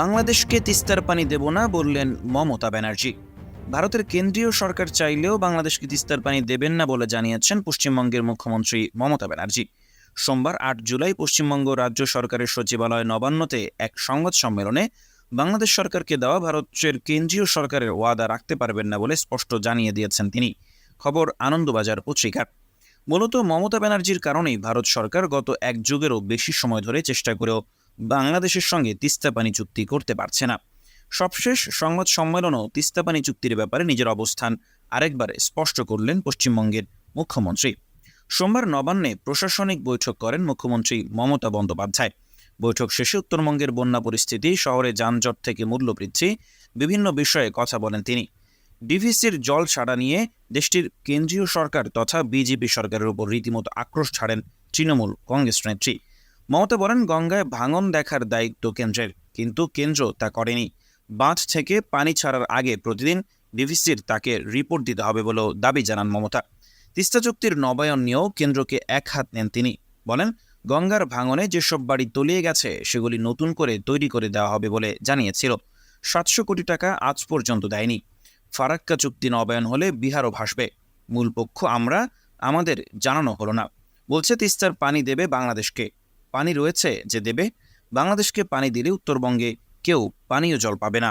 বাংলাদেশকে তিস্তার পানি দেব না বললেন মমতা ব্যানার্জি। ভারতের কেন্দ্রীয় সরকার চাইলেও বাংলাদেশকে তিস্তার পানি দেবেন না বলে জানিয়েছেন পশ্চিমবঙ্গের মুখ্যমন্ত্রী মমতা ব্যানার্জি। সোমবার আট জুলাই পশ্চিমবঙ্গ রাজ্য সরকারের সচিবালয় নবান্নতে এক সংবাদ সম্মেলনে বাংলাদেশ সরকারকে দেওয়া ভারতের কেন্দ্রীয় সরকারের ওয়াদা রাখতে পারবেন না বলে স্পষ্ট জানিয়ে দিয়েছেন তিনি। খবর আনন্দবাজার পত্রিকার। মূলত মমতা ব্যানার্জির কারণেই ভারত সরকার গত এক যুগেরও বেশি সময় ধরে চেষ্টা করেও বাংলাদেশের সঙ্গে তিস্তা পানি চুক্তি করতে পারছে না। সবশেষ সংবাদ সম্মেলনও তিস্তা পানি চুক্তির ব্যাপারে নিজের অবস্থান আরেকবার স্পষ্ট করলেন পশ্চিমবঙ্গের মুখ্যমন্ত্রী। সোমবার নবান্নে প্রশাসনিক বৈঠক করেন মুখ্যমন্ত্রী মমতা বন্দ্যোপাধ্যায়। বৈঠক শেষে উত্তরবঙ্গের বন্যা পরিস্থিতি, শহরে যানজট থেকে মূল্যবৃদ্ধি, বিভিন্ন বিষয়ে কথা বলেন তিনি। ডিভিসির জল ছাড়া নিয়ে দেশটির কেন্দ্রীয় সরকার তথা বিজেপি সরকারের উপর রীতিমতো আক্রোশ ছাড়েন তৃণমূল কংগ্রেস নেত্রী। মমতা বলেন, গঙ্গায় ভাঙন দেখার দায়িত্ব কেন্দ্রের, কিন্তু কেন্দ্র তা করেনি। বাঁধ থেকে পানি ছাড়ার আগে প্রতিদিন ডিভিসির তাকে রিপোর্ট দিতে হবে বলেও দাবি জানান মমতা। তিস্তা চুক্তির নবায়ন নিয়েও কেন্দ্রকে এক হাত নেন তিনি। বলেন, গঙ্গার ভাঙনে যেসব বাড়ি তলিয়ে গেছে, সেগুলি নতুন করে তৈরি করে দেওয়া হবে বলে জানিয়েছিল। সাতশো কোটি টাকা আজ পর্যন্ত দেয়নি। ফারাক্কা চুক্তি নবায়ন হলে বিহারও ভাসবে। মূল পক্ষ আমরা, আমাদের জানানো হলো না। বলছে, তিস্তার পানি দেবে বাংলাদেশকে। পানি রয়েছে যে দেবে বাংলাদেশকে পানি দিলে উত্তরবঙ্গে কেউ পানীয় জল পাবে না।